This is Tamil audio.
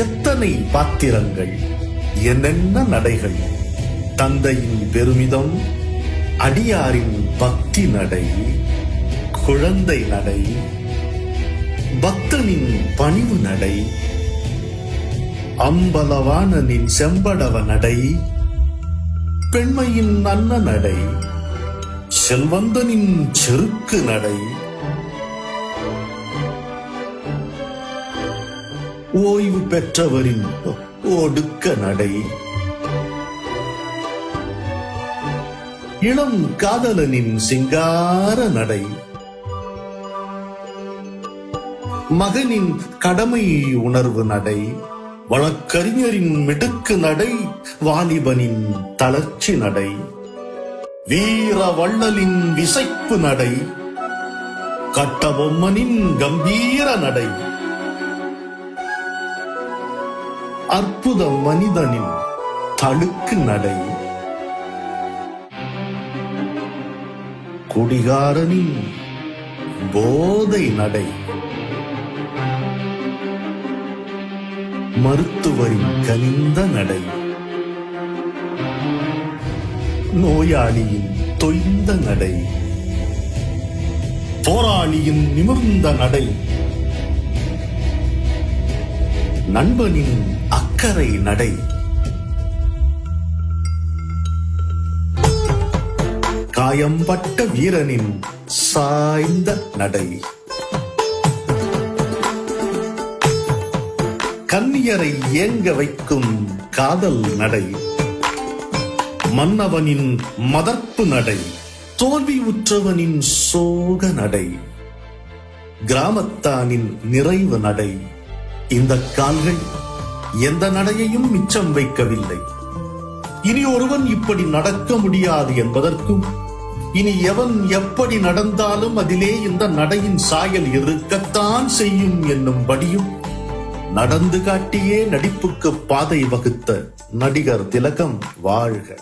எத்தனை பாத்திரங்கள் என்னென்ன நடைகள் தந்தையின் பெருமிதம் அடியாரின் பக்தி நடை குழந்தை நடை பக்தனின் பணிவு நடை அம்பலவானனின் செம்படவ நடை பெண்மையின் நல்ல நடை செல்வந்தனின் செருக்கு நடை ஓய்வு பெற்றவரின் ஒடுக்க நடை. இளம் காதலனின் சிங்கார நடை. மகனின் கடமை உணர்வு நடை. வழக்கறிஞரின் மிடுக்கு நடை வாலிபனின் தளர்ச்சி நடை. வீர வள்ளலின் விசைப்பு நடை. கட்டபொம்மனின் கம்பீர நடை. அற்புத மனிதனின் தழுக்கு நடை. குடிகாரனின் போதை நடை. மருத்துவரின் கனிந்த நடை. நோயாளியின் தொய்ந்த நடை. போராளியின் நிமிர்ந்த நடை. நண்பனின் அக்கறை நடை. காயம்பட்ட வீரனின் சாய்ந்த நடை. கன்னியரை ஏங்க வைக்கும் காதல் நடை. மன்னவனின் மதர்ப்பு நடை. தோல்வி உற்றவனின் சோக நடை. கிராமத்தானின் நிறைவு நடை. இந்த கால்கள் எந்த நடையையும் மிச்சம் வைக்கவில்லை. இனி ஒருவன் இப்படி நடக்க முடியாது என்பதற்கும் இனி எவன் எப்படி நடந்தாலும் அதிலே இந்த நடையின் சாயல் இருக்கத்தான் செய்யும் என்னும்படியும் நடந்து காட்டியே நடிப்புக்கு பாதை வகுத்த நடிகர் திலகம் வாழ்க.